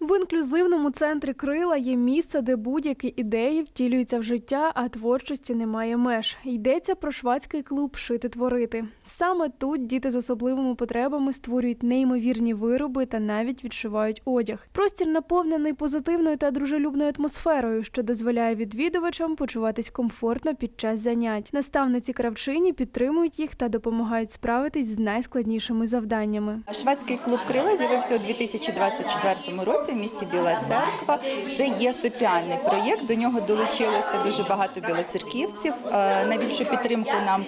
В інклюзивному центрі крила є місце, де будь-які ідеї втілюються в життя, а творчості немає меж. Йдеться про швадський клуб Шити творити. Саме тут діти з особливими потребами створюють неймовірні вироби та навіть відшивають одяг. Простір наповнений позитивною та дружелюбною атмосферою, що дозволяє відвідувачам почуватись комфортно під час занять. Наставниці кравчині підтримують їх та допомагають справитись з найскладнішими завданнями. Шведський клуб крила з'явився у 2024 році в місті Біла Церква. Це є соціальний проєкт. До нього долучилося дуже багато білоцерківців. Е, Найбільшу підтримку нам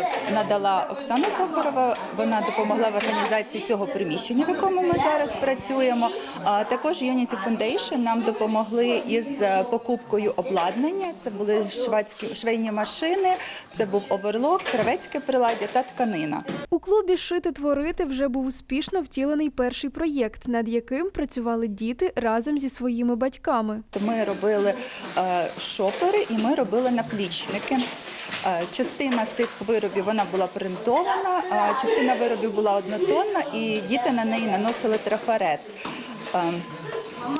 е, надала Оксана Сахарова. Вона допомогла в організації цього приміщення, в якому ми зараз працюємо. Також Unity Foundation нам допомогли із е, покупкою обладнання. Це були шведські швейні машини, це був оверлок, кравецьке приладдя та тканина. У клубі Шити творити вже був успішно втілений перший проєкт, над яким працювали діти разом зі своїми батьками. Ми робили е, шопери і ми робили наплічники. Е, Частина цих виробів вона була принтована, а частина виробів була однотонна, і діти на неї наносили трафарет.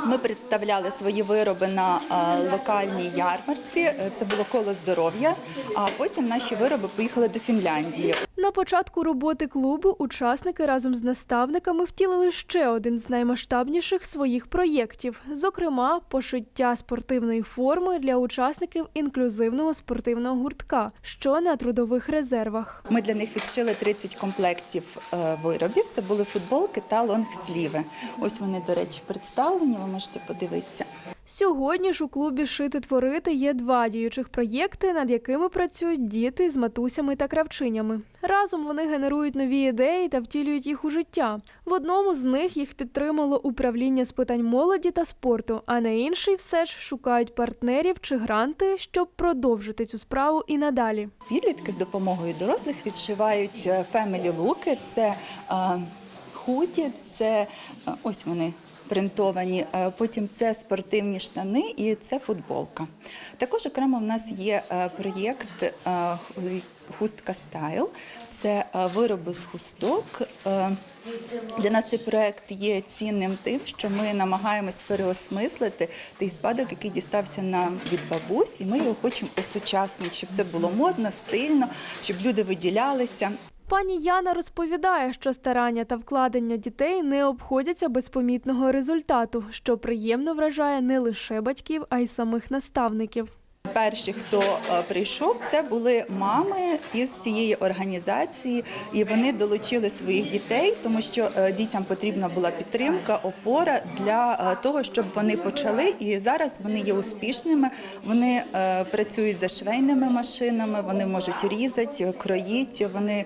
Ми представляли свої вироби на е, локальній ярмарці. Е, Це було коло здоров'я. А потім наші вироби поїхали до Фінляндії. На початку роботи клубу учасники разом з наставниками втілили ще один з наймасштабніших своїх проєктів, зокрема, пошиття спортивної форми для учасників інклюзивного спортивного гуртка, що на трудових резервах. Ми для них відшили 30 комплектів е, виробів. Це були футболки та лонгсліви. Ось вони, до речі, представлені. Ви можете подивитися. Сьогодні ж у клубі Шити творити є два діючих проєкти, над якими працюють діти з матусями та кравчинями. Разом вони генерують нові ідеї та втілюють їх у життя. В одному з них їх підтримало управління з питань молоді та спорту, а на інший все ж шукають партнерів чи гранти, щоб продовжити цю справу і надалі. Підлітки з допомогою дорослих відшивають family луки. Це е, худі, це е, ось вони. Принтовані, Е, потім це спортивні штани і це футболка. Також окремо в нас є е, проєкт хустка стайл. Це вироби з хусток. Для нас цей проєкт є цінним тим, що ми намагаємось переосмислити той спадок, який дістався нам від бабусь, і ми його хочемо осучаснити, щоб це було модно, стильно, щоб люди виділялися. Пані Яна розповідає, що старання та вкладення дітей не обходяться без помітного результату, що приємно вражає не лише батьків, а й самих наставників. Перші, хто е, прийшов, це були мами із цієї організації, і вони долучили своїх дітей, тому що е, дітям потрібна була підтримка, опора для е, того, щоб вони почали. І зараз вони є успішними. Вони працюють за швейними машинами, вони можуть різати, кроїти. Вони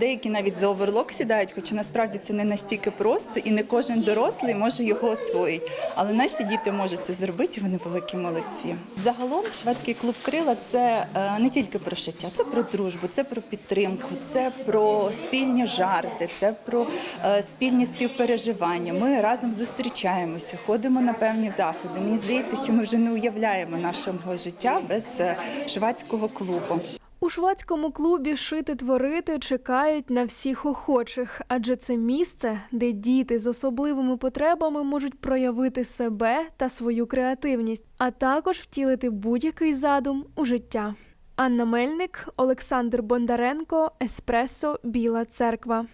деякі навіть за оверлок сідають, хоча насправді це не настільки просто, і не кожен дорослий може його освоїти. Але наші діти можуть це зробити. Вони великі молодці. Загалом шведський клуб крила це е, не тільки про шиття, це про дружбу, це про підтримку, це про спільні жарти, це про е, спільні співпереживання. Ми разом зустрічаємося, ходимо на певні заходи. Мені здається, що ми вже не уявляємо нашого життя без швацького клубу. У швадському клубі шити творити чекають на всіх охочих, адже це місце, де діти з особливими потребами можуть проявити себе та свою креативність, а також втілити будь-який задум у життя. Анна Мельник, Олександр Бондаренко, Еспресо, Біла Церква.